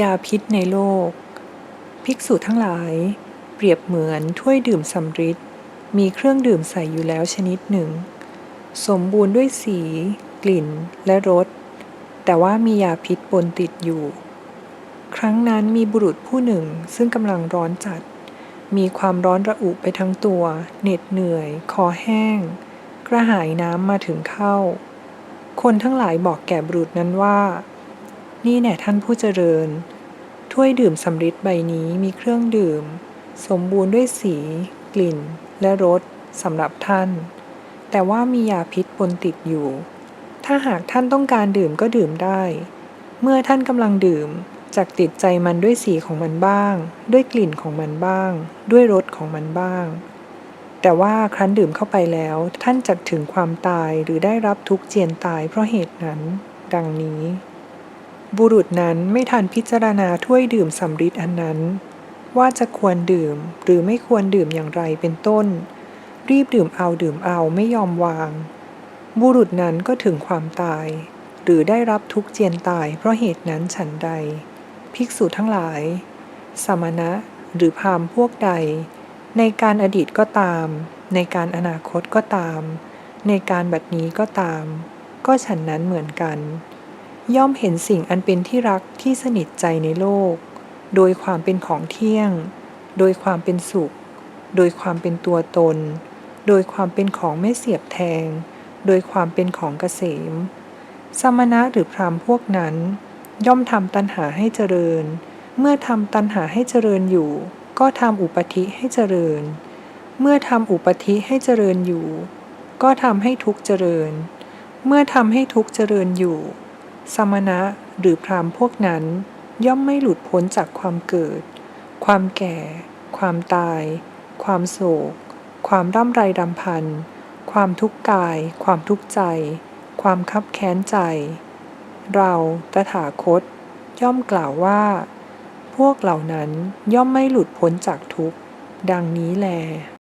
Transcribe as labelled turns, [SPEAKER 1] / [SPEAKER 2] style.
[SPEAKER 1] ยาพิษในโลก ภิกษุทั้งหลาย เปรียบเหมือนถ้วยดื่มสำริดมีเครื่องดื่มใส่อยู่แล้วชนิดหนึ่ง สมบูรณ์ด้วยสี กลิ่นและรส แต่ว่ามียาพิษปนติดอยู่ ครั้งนั้นมีบุรุษผู้หนึ่งซึ่งกำลังร้อนจัด มีความร้อนระอุไปทั้งตัว เหน็ดเหนื่อย คอแห้ง กระหายน้ำมาถึงเข้า คนทั้งหลายบอกแก่บุรุษนั้นว่า นี่แน่ท่านผู้เจริญ ถ้วยดื่มสำริดใบนี้มีเครื่องดื่ม สมบูรณ์ด้วยสี กลิ่น และรสสำหรับท่าน แต่ว่ามียาพิษปนติดอยู่ ถ้าหากท่านต้องการดื่มก็ดื่มได้ เมื่อท่านกำลังดื่มจากติดใจมันด้วยสีของมันบ้าง ด้วยกลิ่นของมันบ้าง ด้วยรสของมันบ้าง แต่ว่าครั้นดื่มเข้าไปแล้วท่านจะถึงความตายหรือได้รับทุกข์เจียนตายเพราะเหตุนั้น ดังนี้ บุรุษนั้นไม่ทันพิจารณาถ้วยดื่มสำริดอันนั้น ว่าจะควรดื่มหรือไม่ควรดื่มอย่างไรเป็นต้น รีบดื่มเอาดื่มเอาไม่ยอมวาง บุรุษนั้นก็ถึงความตาย หรือได้รับทุกข์เจียนตายเพราะเหตุนั้นฉันใด ภิกษุทั้งหลาย สมณะหรือพามพวกใด ในการอดีตก็ตาม ในการอนาคตก็ตาม ในการบัดนี้ก็ตาม ก็ฉันนั้นเหมือนกัน ย่อมเห็นสิ่งอันเป็นที่รักที่สนิทใจในโลก โดยความเป็นของเที่ยง โดยความเป็นสุข โดยความเป็นตัวตน โดยความเป็นของไม่เสียบแทง โดยความเป็นของเกษม สมณะหรือพรามพวกนั้น ย่อมทำตัณหาให้เจริญ เมื่อทำตัณหาให้เจริญอยู่ ก็ทำอุปธิให้เจริญ เมื่อทำอุปธิให้เจริญอยู่ ก็ทำให้ทุกข์เจริญ เมื่อทำให้ทุกข์เจริญอยู่ สมณะหรือพรามพวกนั้น ย่อมไม่หลุดพ้นจากความเกิด ความแก่ ความตาย ความโศก ความร่ำไรรำพัน ความทุกข์กาย ความทุกข์ใจ ความคับแค้นใจ เราตถาคต ย่อมกล่าวว่า พวกเหล่านั้นย่อมไม่หลุดพ้นจากทุกข์ ดังนี้แล